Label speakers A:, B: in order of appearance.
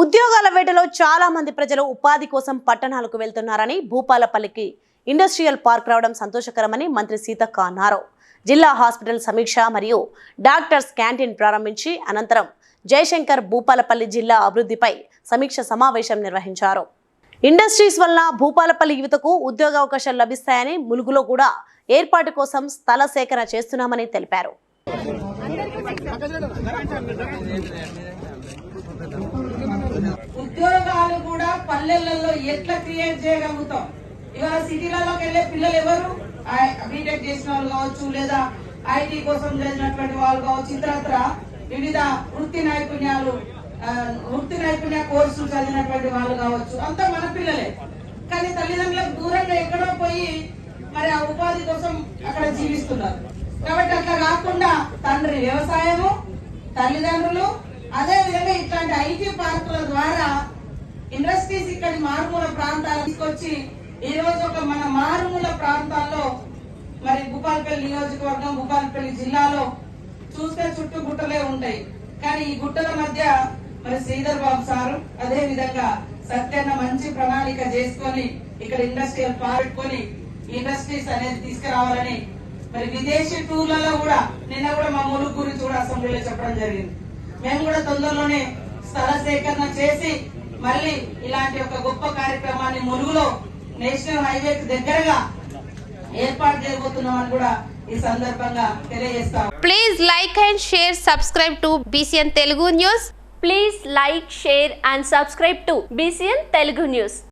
A: ఉద్యోగాల వేటలో చాలా మంది ప్రజలు ఉపాధి కోసం పట్టణాలకు వెళ్తున్నారని భూపాలపల్లికి ఇండస్ట్రియల్ పార్క్ రావడం సంతోషకరమని మంత్రి సీతక్క అన్నారు. జిల్లా హాస్పిటల్ సమీక్ష మరియు డాక్టర్స్ క్యాంటీన్ ప్రారంభించి అనంతరం జయశంకర్ భూపాలపల్లి జిల్లా అభివృద్ధిపై సమీక్ష సమావేశం నిర్వహించారు. ఇండస్ట్రీస్ వల్ల భూపాలపల్లి యువతకు ఉద్యోగ అవకాశాలు లభిస్తాయని ములుగులో కూడా ఏర్పాటు కోసం స్థల సేకరణ చేస్తున్నామని తెలిపారు.
B: పల్లెలలో ఎట్లా క్రియేట్ చేయగలుగుతాం? ఇవాళ సిటీలలోకి వెళ్ళే పిల్లలు ఎవరు? బీటెక్ చేసిన వాళ్ళు కావచ్చు లేదా ఐటీ కోసం చేసినటువంటి వాళ్ళు కావచ్చు ఇతరత్ర వివిధ వృత్తి నైపుణ్యాలు వృత్తి నైపుణ్య కోర్సులు చదివినటువంటి వాళ్ళు కావచ్చు. అంతా మన పిల్లలే. కానీ తల్లిదండ్రులకు దూరంగా ఎక్కడో పోయి మరి ఆ ఉపాధి కోసం అక్కడ జీవిస్తున్నారు. కాబట్టి అట్లా కాకుండా తండ్రి వ్యవసాయము తల్లిదండ్రులు అదే విధంగా ఇట్లాంటి ఐటీ పార్కుల ద్వారా ఇక్కడి మారుమూల ప్రాంతాలు తీసుకొచ్చి ఈ రోజు ఒక మన మారుమూల ప్రాంతాల్లో మరి భూపాలపల్లి నియోజకవర్గం భూపాలపల్లి జిల్లాలో చూస్తే చుట్టూ గుట్టలే ఉంటాయి. కానీ ఈ గుట్టల మధ్య మరి శ్రీధర్ బాబు సారు అదే విధంగా సత్యన్న మంచి ప్రణాళిక చేసుకొని ఇక్కడ ఇండస్ట్రియల్ పాడుకొని ఇండస్ట్రీస్ అనేది తీసుకురావాలని మరి విదేశీ టూర్లలో కూడా నిన్న కూడా మా ములుగురి చూడ అసెంబ్లీలో చెప్పడం జరిగింది. మేము కూడా తొందరలోనే స్థల సేకరణ చేసి మళ్ళీ ఇలాంటి ఒక గొప్ప కార్యక్రమాన్ని ములుగులో నేషనల్ హైవేకి దగ్గరగా ఏర్పాటు చేయబోతున్నామని కూడా ఈ సందర్భంగా తెలియజేస్తాం
C: Please like and share, subscribe to BCN Telugu News.
D: Please like, share and subscribe to BCN Telugu News.